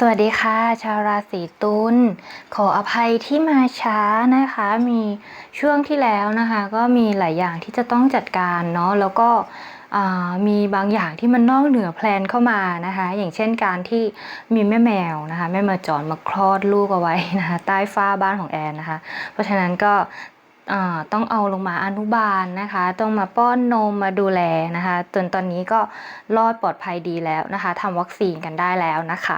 สวัสดีค่ะ ชาวราศีตุลขออภัยที่มาช้านะคะ มีช่วงที่แล้วนะคะ ก็มีหลายอย่างที่จะต้องจัดการเนาะแล้วก็มีบางอย่างที่มันนอกเหนือแพลนเข้ามานะคะ อย่างเช่นการที่มีแม่แมวนะคะ แม่แมวจรมาคลอดลูกเอาไว้นะคะ ใต้ฝ้าบ้านของแอนนะคะ เพราะฉะนั้นก็ต้องเอาลงมาอนุบาลนะคะ ต้องมาป้อนนมมาดูแลนะคะ จนตอนนี้ก็รอดปลอดภัยดีแล้วนะคะทำวัคซีนกันได้แล้วนะคะ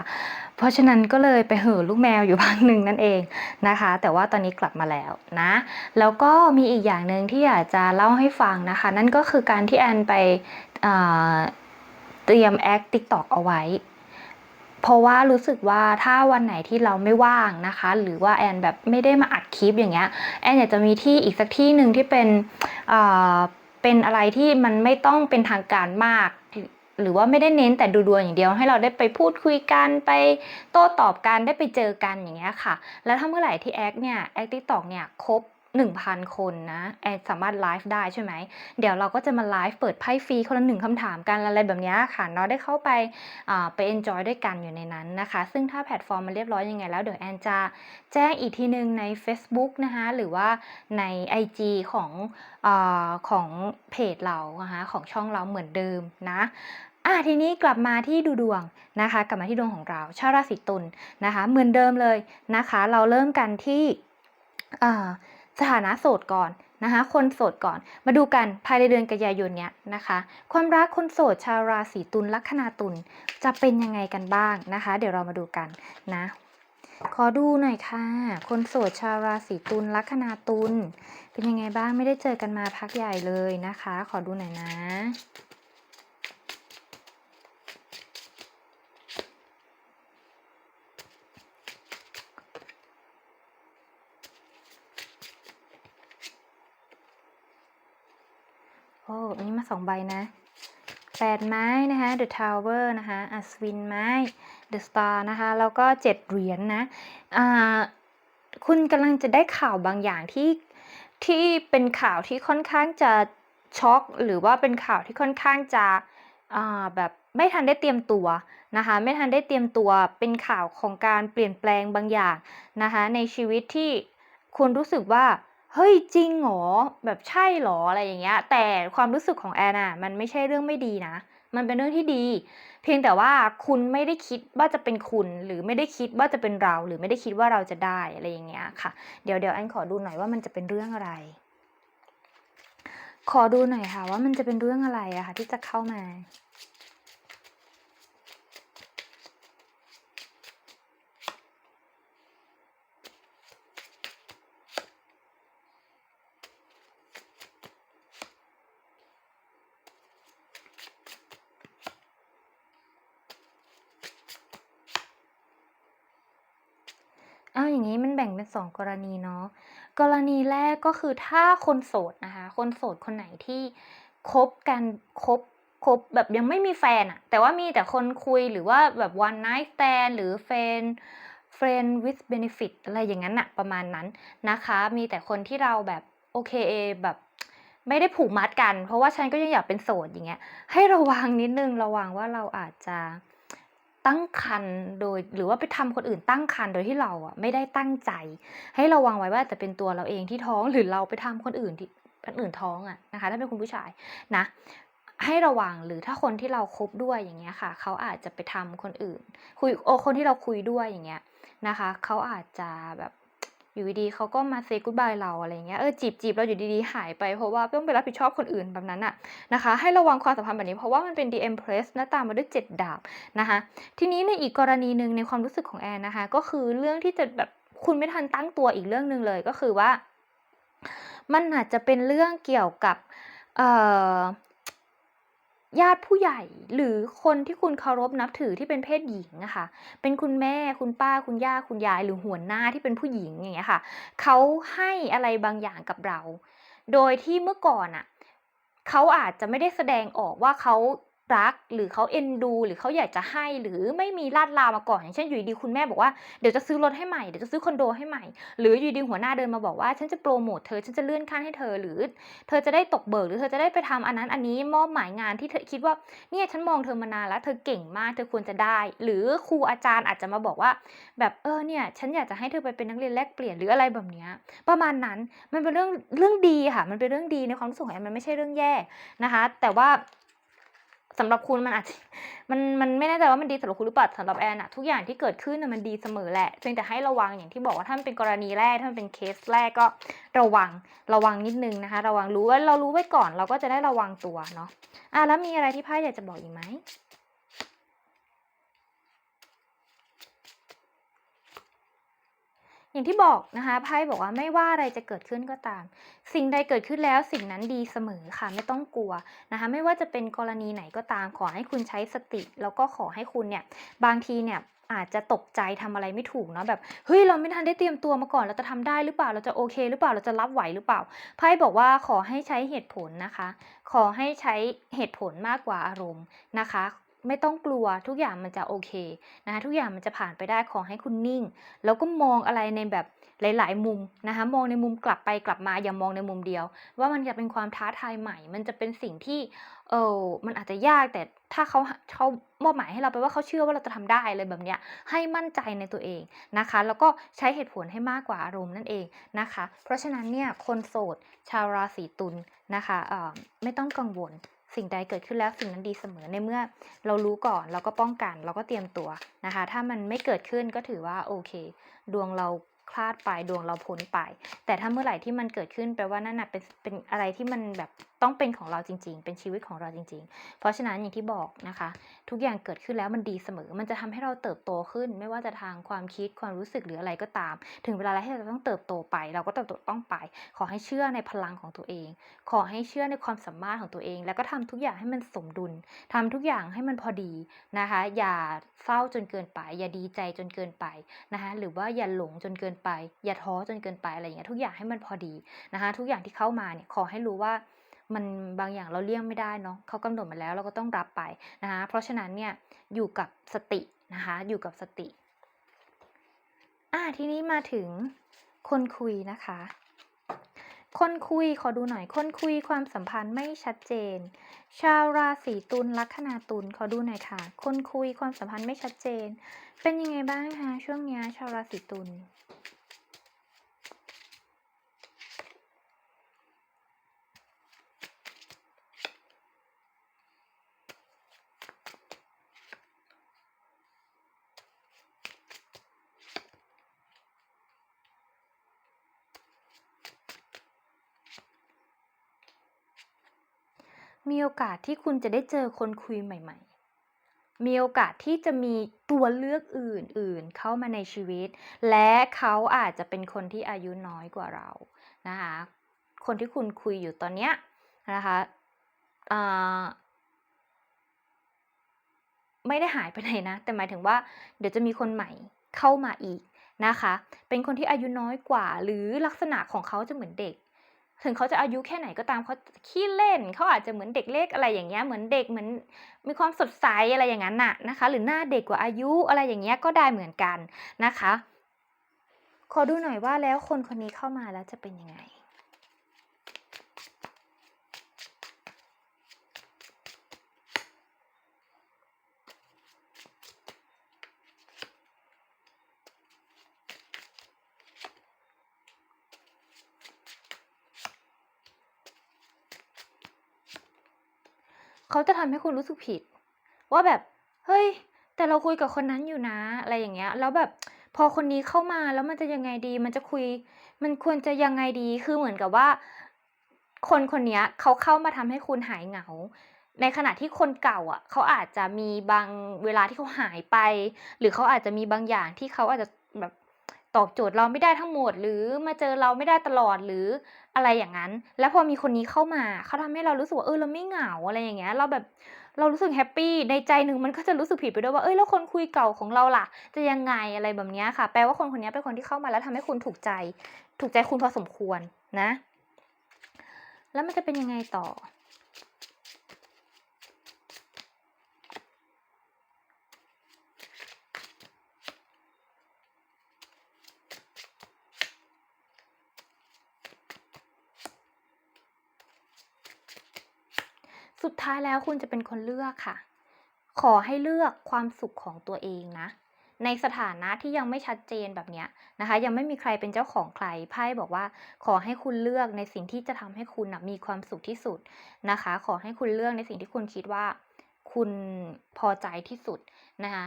เพราะฉะนั้นก็เลยไปเห่อลูกแมวอยู่พักหนึ่งนั่นเองนะคะ แต่ว่าตอนนี้กลับมาแล้วนะ แล้วก็มีอีกอย่างหนึ่งที่อยากจะเล่าให้ฟังนะคะ นั่นก็คือการที่แอนไปเตรียมแอคติ๊กตอกเอาไว้เพราะว่ารู้สึกว่าถ้าวันไหนที่เราไม่ว่างนะคะ หรือว่าแอนแบบไม่ได้มาอัดคลิปอย่างเงี้ยแอนอยากจะมีที่อีกสักที่หนึ่งที่เป็นเป็นอะไรที่มันไม่ต้องเป็นทางการมาก หรือว่าไม่ได้เน้นแต่ดูดวงอย่างเดียวให้เราได้ไปพูดคุยกันไปโต้ตอบกันได้ไปเจอกันอย่างเงี้ยค่ะ แล้วถ้าเมื่อไหร่ที่แอคเนี่ยแอคติ๊กตอกเนี่ยครบ1,000 คนนะแอนสามารถไลฟ์ได้ใช่ไหม เดี๋ยวเราก็จะมาไลฟ์เปิดไพ่ฟรีคนละหนึ่งคำถามกันอะไรแบบเนี้ยค่ะเนาะได้เข้าไปไปเอนจอยด้วยกันอยู่ในนั้นนะคะ ซึ่งถ้าแพลตฟอร์มมันเรียบร้อยยังไงแล้วเดี๋ยวแอนจะแจ้งอีกทีหนึ่งใน Facebook นะคะหรือว่าใน IG ของอของเพจเรานะคะของช่องเราเหมือนเดิมนะ อะทีนี้กลับมาที่ดูดวงนะคะ กลับมาที่ดวงของเราชาวราศีตุลนะคะ เหมือนเดิมเลยนะคะ เราเริ่มกันที่สถานะโสดก่อนนะคะ คนโสดก่อน มาดูกันภายในเดือนกันยายนเนี้ยนะคะ ความรักคนโสดชาวราศีตุลลัคนาตุลจะเป็นยังไงกันบ้างนะคะ เดี๋ยวเรามาดูกันนะ ขอดูหน่อยค่ะ คนโสดชาวราศีตุลลัคนาตุลเป็นยังไงบ้างไม่ได้เจอกันมาพักใหญ่เลยนะคะ ขอดูหน่อยนะ อ้อันนี้มาสองใบนะแปดไม้นะคะ The Tower นะคะอัศวินไม้ The Star นะคะ แล้วก็เจ็ดเหรียญนนะอ่าคุณกำลังจะได้ข่าวบางอย่างที่ที่เป็นข่าวที่ค่อนข้างจะช็อกหรือว่าเป็นข่าวที่ค่อนข้างจะอ่าแบบไม่ทันได้เตรียมตัวนะคะ ไม่ทันได้เตรียมตัวเป็นข่าวของการเปลี่ยนแปลงบางอย่างนะคะ ในชีวิตที่คุณรู้สึกว่า เฮ้ยจริงเหรอ แบบใช่เหรออะไรอย่างเงี้ย แต่ความรู้สึกของแอนน่ะมันไม่ใช่เรื่องไม่ดีนะ มันเป็นเรื่องที่ดี เพียงแต่ว่าคุณไม่ได้คิดว่าจะเป็นคุณ หรือไม่ได้คิดว่าจะเป็นเราหรือไม่ได้คิดว่าเราจะได้อะไรอย่างเงี้ยค่ะเดี๋ยวเดี๋ยวแอนขอดูหน่อยว่ามันจะเป็นเรื่องอะไร ขอดูหน่อยค่ะ ว่ามันจะเป็นเรื่องอะไรอะค่ะที่จะเข้ามา 2 กรณีเนาะกรณีแรกก็คือถ้าคนโสดนะคะคนโสดคนไหนที่คบกันคบคบแบบยังไม่มีแฟนอะแต่ว่ามีแต่คนคุยหรือว่าแบบ one night stand หรือแฟน friend with benefit อะไรอย่างนั้นอะประมาณนั้นนะคะ มีแต่คนที่เราแบบโอเคแบบไม่ได้ผูกมัดกัน เพราะว่าฉันก็ยังอยากเป็นโสดอย่างเงี้ยให้ระวังนิดนึงระวังว่าเราอาจจะ ตั้งครรภ์โดยหรือว่าไปทำคนอื่นตั้งครรภ์โดยที่เราอะไม่ได้ตั้งใจ ให้ระวังไว้ว่าจะเป็นตัวเราเองที่ท้องหรือเราไปทำคนอื่นที่คนอื่นท้องอะนะคะ ถ้าเป็นคุณผู้ชายนะ ให้ระวังหรือถ้าคนที่เราคบด้วยอย่างเงี้ยค่ะ เขาอาจจะไปทำคนอื่น คุยโอคนที่เราคุยด้วยอย่างเงี้ยนะคะ เขาอาจจะแบบ อยู่ดีๆเขาก็มาเซกู d บายเราอะไรเงี้ยเออจีบจีบเราอยู่ดีๆหายไปเพราะว่าต้องไปรับผิดชอบคนอื่นแบบนั้นอะนะคะให้ระวังความสัมพันธ์แบบนี้เพราะว่ามันเป็น The Empress หน้าตามมาด้วยเจ็ดดาบนะคะทีนี้ในอีกกรณีหนึ่งในความรู้สึกของแอนนะคะก็คือเรื่องที่จะแบบคุณไม่ทันตั้งตัวอีกเรื่องหนึ่งเลยก็คือว่า มันอาจจะเป็นเรื่องเกี่ยวกับเอ่อ ญาติผู้ใหญ่หรือคนที่คุณเคารพนับถือที่เป็นเพศหญิงอะค่ะ เป็นคุณแม่คุณป้าคุณย่าคุณยายหรือหัวหน้าที่เป็นผู้หญิงอย่างเงี้ยค่ะเขาให้อะไรบางอย่างกับเรา โดยที่เมื่อก่อนอะเขาอาจจะไม่ได้แสดงออกว่าเขา รัก หรือเขาเอ็นดู หรือเขาอยากจะให้ หรือไม่มีลาดลามาก่อนอย่างเช่นอยู่ดีคุณแม่บอกว่าเดี๋ยวจะซื้อรถให้ใหม่เดี๋ยวจะซื้อคอนโดให้ใหม่ หรืออยู่ดีหัวหน้าเดินมาบอกว่าฉันจะโพรโมตเธอฉันจะเลื่อนขั้นให้เธอหรือ เธอจะได้ตกเบิกหรือเธอจะได้ไปทำอันนั้นอันนี้มอบหมายงานที่เธอคิดว่าเนี่ยฉันมองเธอมานานแล้ว เธอเก่งมากเธอควรจะได้ หรือครูอาจารย์อาจจะมาบอกว่า แบบเออเนี่ยฉันอยากจะให้เธอไปเป็นนักเรียนแลกเปลี่ยนหรืออะไรแบบเนี้ยประมาณนั้นมันเป็นเรื่องเรื่องดีค่ะ มันเป็นเรื่องดีในความรู้สึกของแอนมันไม่ใช่เรื่องแย่นะคะ แต่ว่า สำหรับคุณมันอาจจะมันมันไม่แน่ใจว่ามันดีสำหรับคุณหรือเปล่าสำหรับแอนน่ะทุกอย่างที่เกิดขึ้นน่ะมันดีเสมอแหละเพียงแต่ให้ระวังอย่างที่บอกว่าถ้ามันเป็นกรณีแรกถ้ามันเป็นเคสแรกก็ระวังระวังนิดนึงนะคะ ระวังรู้ว่าเรารู้ไว้ก่อนเราก็จะได้ระวังตัวเนาะอะแล้วมีอะไรที่ไพ่อยากจะบอกอีกไหม? อย่างที่บอกนะคะไพ่บอกว่าไม่ว่าอะไรจะเกิดขึ้นก็ตาม สิ่งใดเกิดขึ้นแล้วสิ่งนั้นดีเสมอค่ะไม่ต้องกลัวนะคะไม่ว่าจะเป็นกรณีไหนก็ตามขอให้คุณใช้สติ แล้วก็ขอให้คุณเนี่ยบางทีเนี่ยอาจจะตกใจทำอะไรไม่ถูกเนาะแบบเฮ้ยเราไม่ทันได้เตรียมตัวมาก่อนเราจะทำได้หรือเปล่าเราจะโอเค หรือเปล่าเราจะรับไหวหรือเปล่าไพ่บอกว่าขอให้ใช้เหตุผลนะคะ ขอให้ใช้เหตุผลมากกว่าอารมณ์นะคะ ไม่ต้องกลัวทุกอย่างมันจะโอเคนะคะทุกอย่างมันจะผ่านไปได้ขอให้คุณนิ่ง แล้วก็มองอะไรในแบบหลาย ๆ มุมนะคะมองในมุมกลับไปกลับมาอย่ามองในมุมเดียว ว่ามันจะเป็นความท้าทายใหม่ มันจะเป็นสิ่งที่เออมันอาจจะยากแต่ถ้าเขาเขามอบหมายให้เราไปว่าเขาเชื่อว่าเราจะทำได้อะไรแบบเนี้ยให้มั่นใจในตัวเองนะคะ แล้วก็ใช้เหตุผลให้มากกว่าอารมณ์นั่นเองนะคะ เพราะฉะนั้นเนี่ยคนโสดชาวราศีตุลนะคะเออไม่ต้องกังวล สิ่งใดเกิดขึ้นแล้วสิ่งนั้นดีเสมอในเมื่อเรารู้ก่อนเราก็ป้องกัน เราก็เตรียมตัวนะคะ ถ้ามันไม่เกิดขึ้นก็ถือว่าโอเค ดวงเราพลาดไปดวงเราพ้นไป แต่ถ้าเมื่อไหร่ที่มันเกิดขึ้นแปลว่านั่นนะเป็นเป็นอะไรที่มันแบบ ต้องเป็นของเราจริง ๆ เป็นชีวิตของเราจริง ๆ เพราะฉะนั้นอย่างที่บอกนะคะ ทุกอย่างเกิดขึ้นแล้วมันดีเสมอ มันจะทำให้เราเติบโตขึ้น ไม่ว่าจะทางความคิดความรู้สึกหรืออะไรก็ตาม ถึงเวลาแล้วที่เราต้องเติบโตไป เราก็เติบโตต้องไป ขอให้เชื่อในพลังของตัวเอง ขอให้เชื่อในความสามารถของตัวเอง แล้วก็ทำทุกอย่างให้มันสมดุลทำทุกอย่างให้มันพอดีนะคะ อย่าเศร้าจนเกินไป อย่าดีใจจนเกินไปนะคะหรือว่าอย่าหลงจนเกินไป อย่าท้อจนเกินไปอะไรอย่างเงี้ยทุกอย่างให้มันพอดีนะคะ ทุกอย่างที่เข้ามาเนี่ยขอให้รู้ว่า มันบางอย่างเราเลี่ยงไม่ได้เนาะเขากำหนดมาแล้วเราก็ต้องรับไปนะคะเพราะฉะนั้นเนี่ยอยู่กับสตินะคะอยู่กับสติอ่าทีนี้มาถึงคนคุยนะคะ คนคุยขอดูหน่อย คนคุยความสัมพันธ์ไม่ชัดเจน ชาวราศีตุลลัคนาตุลขอดูหน่อยค่ะ คนคุยความสัมพันธ์ไม่ชัดเจน เป็นยังไงบ้างคะช่วงนี้ชาวราศีตุล? มีโอกาสที่คุณจะได้เจอคนคุยใหม่ ๆ มีโอกาสที่จะมีตัวเลือกอื่นๆ เข้ามาในชีวิต และเขาอาจจะเป็นคนที่อายุน้อยกว่าเรานะคะ คนที่คุณคุยอยู่ตอนเนี้ยนะคะไม่ได้หายไปไหนนะ แต่หมายถึงว่าเดี๋ยวจะมีคนใหม่เข้ามาอีกนะคะ เป็นคนที่อายุน้อยกว่า หรือลักษณะของเขาจะเหมือนเด็ก ถึงเขาจะอายุแค่ไหนก็ตามเขาขี้เล่นเขาอาจจะเหมือนเด็กเล็กอะไรอย่างเงี้ยเหมือนเด็กเหมือนมีความสดใสอะไรอย่างนั้นน่ะนะคะ หรือหน้าเด็กกว่าอายุอะไรอย่างเงี้ยก็ได้เหมือนกันนะคะ ขอดูหน่อยว่าแล้วคนคนนี้เข้ามาแล้วจะเป็นยังไง? เขาจะทำให้คุณรู้สึกผิด ว่าแบบ เฮ้ย แต่เราคุยกับคนนั้นอยู่นะ อะไรอย่างเงี้ย แล้วแบบพอคนนี้เข้ามาแล้วมันจะยังไงดี มันจะคุย มันควรจะยังไงดี คือเหมือนกับว่า คนคนนี้เขาเข้ามาทำให้คุณหายเหงา ในขณะที่คนเก่าอะ เขาอาจจะมีบางเวลาที่เขาหายไป หรือเขาอาจจะมีบางอย่างที่เขาอาจจะแบบ ตอบโจทย์เราไม่ได้ทั้งหมด หรือมาเจอเราไม่ได้ตลอดหรืออะไรอย่างงั้น แล้วพอมีคนนี้เข้ามาเขาทำให้เรารู้สึกว่าเออเราไม่เหงาอะไรอย่างเงี้ย เราแบบเรารู้สึกแฮปปี้ในใจหนึ่งมันก็จะรู้สึกผิดไปด้วยว่าเฮ้ยแล้วคนคุยเก่าของเราล่ะ จะยังไงอะไรแบบเนี้ยค่ะ แปลว่าคนคนนี้เป็นคนที่เข้ามาแล้วทำให้คุณถูกใจ ถูกใจคุณพอสมควรนะ แล้วมันจะเป็นยังไงต่อ? สุดท้ายแล้วคุณจะเป็นคนเลือกค่ะ ขอให้เลือกความสุขของตัวเองนะ ในสถานะที่ยังไม่ชัดเจนแบบนี้นะคะ ยังไม่มีใครเป็นเจ้าของใครไพ่บอกว่า ขอให้คุณเลือกในสิ่งที่จะทำให้คุณนะมีความสุขที่สุดนะคะ ขอให้คุณเลือกในสิ่งที่คุณคิดว่า คุณพอใจที่สุดนะคะ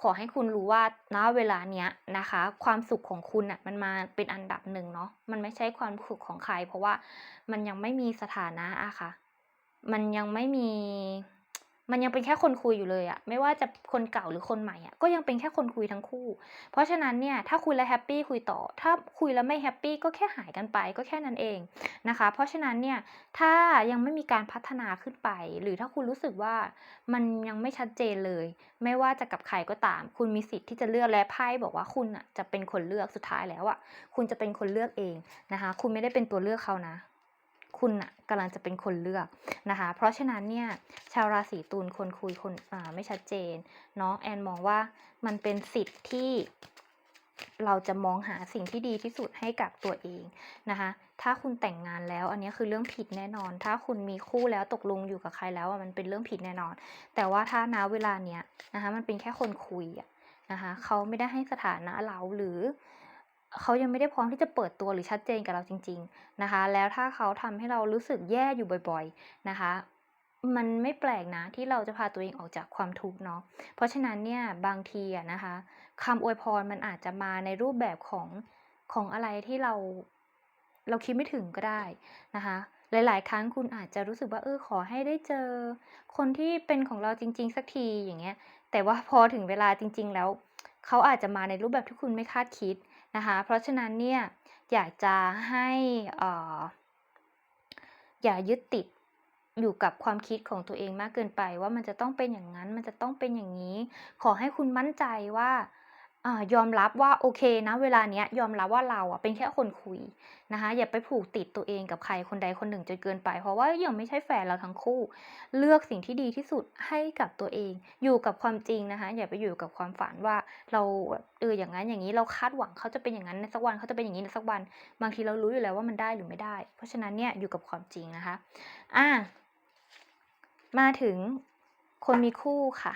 ขอให้คุณรู้ว่าณเวลาเนี้ยนะคะ ความสุขของคุณน่ะมันมาเป็นอันดับหนึ่งเนาะมันไม่ใช่ความสุขของใคร เพราะว่ามันยังไม่มีสถานะอะค่ะ มันยังไม่มี มันยังเป็นแค่คนคุยอยู่เลยอะไม่ว่าจะคนเก่าหรือคนใหม่อะก็ยังเป็นแค่คนคุยทั้งคู่ เพราะฉะนั้นเนี่ยถ้าคุยแล้วแฮปปี้คุยต่อ ถ้าคุยแล้วไม่แฮปปี้ก็แค่หายกันไปก็แค่นั้นเองนะคะ เพราะฉะนั้นเนี่ยถ้ายังไม่มีการพัฒนาขึ้นไป หรือถ้าคุณรู้สึกว่ามันยังไม่ชัดเจนเลย ไม่ว่าจะกับใครก็ตาม คุณมีสิทธิ์ที่จะเลือกและไพ่บอกว่าคุณอะจะเป็นคนเลือกสุดท้ายแล้วอะคุณจะเป็นคนเลือกเองนะคะ คุณไม่ได้เป็นตัวเลือกเขานะ คุณน่ะกำลังจะเป็นคนเลือกนะคะ เพราะฉะนั้นเนี่ยชาวราศีตุลคนคุยคนอ่าไม่ชัดเจนเนาะแอนมองว่ามันเป็นสิทธิ์ที่เราจะมองหาสิ่งที่ดีที่สุดให้กับตัวเองนะคะ ถ้าคุณแต่งงานแล้ว อันนี้คือเรื่องผิดแน่นอน ถ้าคุณมีคู่แล้วตกลงอยู่กับใครแล้วอะมันเป็นเรื่องผิดแน่นอน แต่ว่าถ้าณเวลาเนี้ยนะคะ มันเป็นแค่คนคุยอะนะคะ เขาไม่ได้ให้สถานะเราหรือ เขายังไม่ได้พร้อมที่จะเปิดตัวหรือชัดเจนกับเราจริง ๆนะคะ แล้วถ้าเขาทำให้เรารู้สึกแย่อยู่บ่อย ๆนะคะ มันไม่แปลกนะที่เราจะพาตัวเองออกจากความทุกข์เนาะเพราะฉะนั้นเนี่ยบางทีอะนะคะคำอวยพรมันอาจจะมาในรูปแบบของของอะไรที่เราเราคิดไม่ถึงก็ได้นะคะหลาย ๆ ครั้งคุณอาจจะรู้สึกว่าเออขอให้ได้เจอ คนที่เป็นของเราจริง ๆ สักทีอย่างเงี้ย แต่ว่าพอถึงเวลาจริง ๆ แล้ว เขาอาจจะมาในรูปแบบที่คุณไม่คาดคิด นะคะ เพราะฉะนั้นเนี่ยอยากจะให้อ่ออย่ายึดติดอยู่กับความคิดของตัวเองมากเกินไป ว่ามันจะต้องเป็นอย่างนั้นมันจะต้องเป็นอย่างนี้ ขอให้คุณมั่นใจว่า ยอมรับว่าโอเคนะเวลาเนี้ยยอมรับว่าเราอะเป็นแค่คนคุยนะคะอย่าไปผูกติดตัวเองกับใครคนใดคนหนึ่งจนเกินไป เพราะว่ายังไม่ใช่แฟนเราทั้งคู่ เลือกสิ่งที่ดีที่สุดให้กับตัวเอง อยู่กับความจริงนะคะอย่าไปอยู่กับความฝันว่าเราเอออย่างนั้นอย่างนี้เราคาดหวังเขาจะเป็นอย่างนั้นในสักวันเขาจะเป็นอย่างนี้ในสักวัน บางทีเรารู้อยู่แล้วว่ามันได้หรือไม่ได้ เพราะฉะนั้นเนี่ยอยู่กับความจริงนะคะอะมาถึงคนมีคู่ค่ะ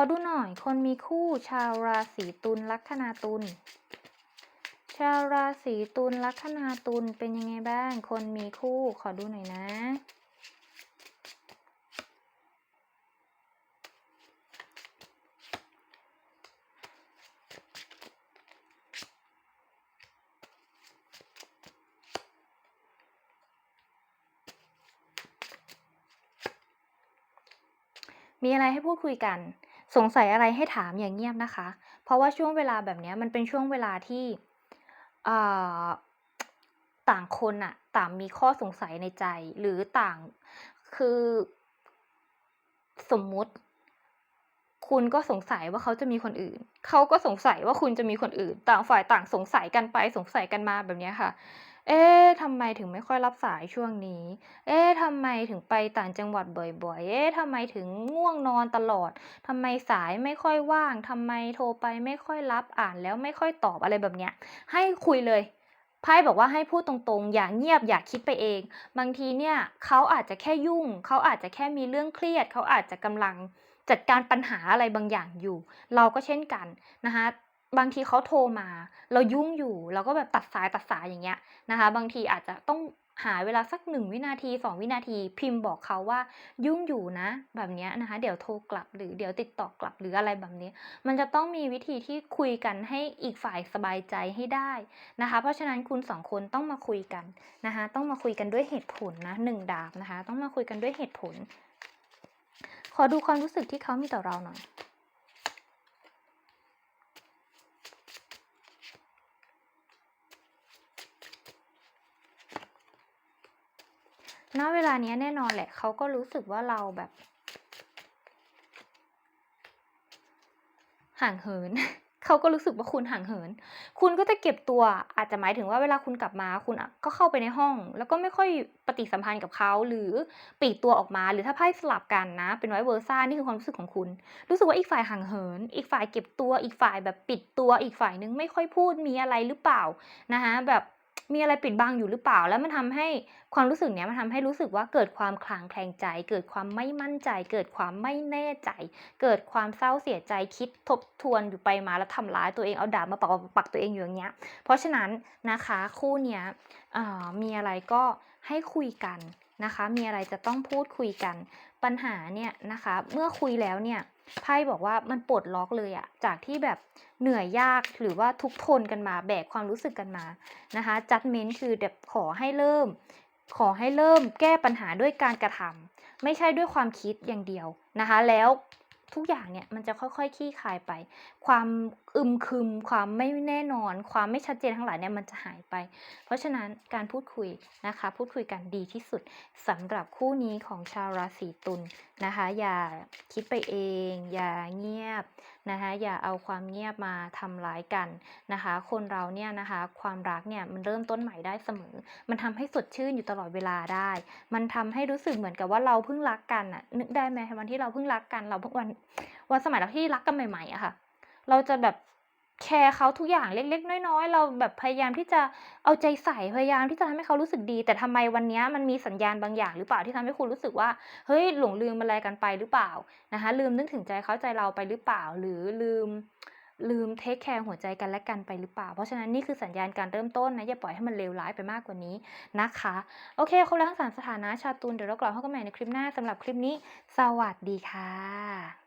อดูหน่อย คนมีคู่ชาวราศีตุลลัคนาตุล ชาวราศีตุลลัคนาตุลเป็นยังไงบ้าง คนมีคู่ ขอดูหน่อยนะ มีอะไรให้พูดคุยกัน สงสัยอะไรให้ถามอย่างเงียบนะคะ เพราะว่าช่วงเวลาแบบนี้มันเป็นช่วงเวลาที่ต่างคนน่ะต่างมีข้อสงสัยในใจ หรือต่างคือสมมุติ คุณก็สงสัยว่าเขาจะมีคนอื่น เขาก็สงสัยว่าคุณจะมีคนอื่น ต่างฝ่ายต่างสงสัยกันไปสงสัยกันมาแบบนี้ค่ะ เอ๊ะทำไมถึงไม่ค่อยรับสายช่วงนี้ เอ๊ะทำไมถึงไปต่างจังหวัดบ่อยๆ เอ๊ะทำไมถึงง่วงนอนตลอดทำไมสายไม่ค่อยว่างทำไมโทรไปไม่ค่อยรับอ่านแล้วไม่ค่อยตอบอะไรแบบเนี้ย ให้คุยเลยไพ่บอกว่าให้พูดตรงๆ อย่าเงียบอย่าคิดไปเอง บางทีเนี่ยเขาอาจจะแค่ยุ่ง เขาอาจจะแค่มีเรื่องเครียด เขาอาจจะกำลังจัดการปัญหาอะไรบางอย่างอยู่ เราก็เช่นกันนะคะ บางทีเขาโทรมา เรายุ่งอยู่ เราก็แบบตัดสายตัดสายอย่างเงี้ยนะคะ บางทีอาจจะต้องหาเวลาสัก1วินาที2วินาทีพิมพ์บอกเขาว่ายุ่งอยู่นะ แบบเนี้ยนะคะ เดี๋ยวโทรกลับหรือเดี๋ยวติดต่อกลับหรืออะไรแบบนี้ มันจะต้องมีวิธีที่คุยกันให้อีกฝ่ายสบายใจให้ได้นะคะ เพราะฉะนั้นคุณ2คนต้องมาคุยกันนะคะ ต้องมาคุยกันด้วยเหตุผลนะ1ดาบนะคะ ต้องมาคุยกันด้วยเหตุผล ขอดูความรู้สึกที่เขามีต่อเราหน่อย ณเวลานี้แน่นอนแหละเขาก็รู้สึกว่าเราแบบ ห่างเหินเขาก็รู้สึกว่าคุณห่างเหิน คุณก็จะเก็บตัวอาจจะหมายถึงว่าเวลาคุณกลับมาคุณอะก็เข้าไปในห้อง แล้วก็ไม่ค่อยปฏิสัมพันธ์กับเขาหรือปีกตัวออกมา หรือถ้าไพ่สลับกันนะ เป็น vice versa นี่คือความรู้สึกของคุณ รู้สึกว่าอีกฝ่ายห่างเหิน อีกฝ่ายเก็บตัวอีกฝ่ายแบบปิดตัวอีกฝ่ายหนึ่งไม่ค่อยพูดมีอะไรหรือเปล่านะคะแบบ มีอะไรปิดบังอยู่หรือเปล่า แล้วมันทำให้ความรู้สึกเนี้ยมันทำให้รู้สึกว่าเกิดความคลางแคลงใจ เกิดความไม่มั่นใจ เกิดความไม่แน่ใจ เกิดความเศร้าเสียใจคิดทบทวนอยู่ไปมาแล้วทำร้ายตัวเองเอาดาบมาปักปักตัวเองอยู่อย่างเงี้ย เพราะฉะนั้นนะคะคู่เนี้ยมีอะไรก็ให้คุยกันนะคะ มีอะไรจะต้องพูดคุยกัน ปัญหาเนี่ยนะคะ เมื่อคุยแล้วเนี่ย ไพ่บอกว่ามันปลดล็อกเลยอะจากที่แบบเหนื่อยยากหรือว่าทุกทนกันมาแบกความรู้สึกกันมานะคะจัดเมนคือแบบขอให้เริ่ม ขอให้เริ่มแก้ปัญหาด้วยการกระทำไม่ใช่ด้วยความคิดอย่างเดียวนะคะ แล้ว ทุกอย่างเนี่ยมันจะค่อยๆคลี่คลายไป ความอึมครึม ความไม่แน่นอน ความไม่ชัดเจนทั้งหลายเนี่ยมันจะหายไป เพราะฉะนั้นการพูดคุยนะคะ พูดคุยกันดีที่สุดสำหรับคู่นี้ของชาวราศีตุลนะคะ อย่าคิดไปเอง อย่าเงียบ นะคะอย่าเอาความเงียบมาทำร้ายกันนะคะ คนเราเนี่ยนะคะความรักเนี่ยมันเริ่มต้นใหม่ได้เสมอ มันทำให้สดชื่นอยู่ตลอดเวลาได้ มันทำให้รู้สึกเหมือนกับว่าเราเพิ่งรักกันอะนึกได้ไหมวันที่เราเพิ่งรักกันเราเพิ่งวันวันสมัยเราที่รักกันใหม่ๆอะค่ะ เราจะแบบ แคร์เขาทุกอย่างเล็กๆ น้อยๆ เราแบบพยายามที่จะเอาใจใส่พยายามที่จะทำให้เขารู้สึกดี แต่ทำไมวันนี้มันมีสัญญาณบางอย่างหรือเปล่าที่ทำให้คุณรู้สึกว่าเฮ้ยหลงลืมอะไรกันไปหรือเปล่านะคะลืมนึกถึงใจเขาใจเราไปหรือเปล่า หรือลืมลืมเทคแคร์หัวใจกันและกันไปหรือเปล่า เพราะฉะนั้นนี่คือสัญญาณการเริ่มต้นนะอย่าปล่อยให้มันเลวร้ายไปมากกว่านี้นะคะ โอเคครบแล้วทั้งสามสถานะชาตุลเดี๋ยวเรากลับมาพบกันใหม่ในคลิปหน้าสำหรับคลิปนี้ สวัสดีค่ะ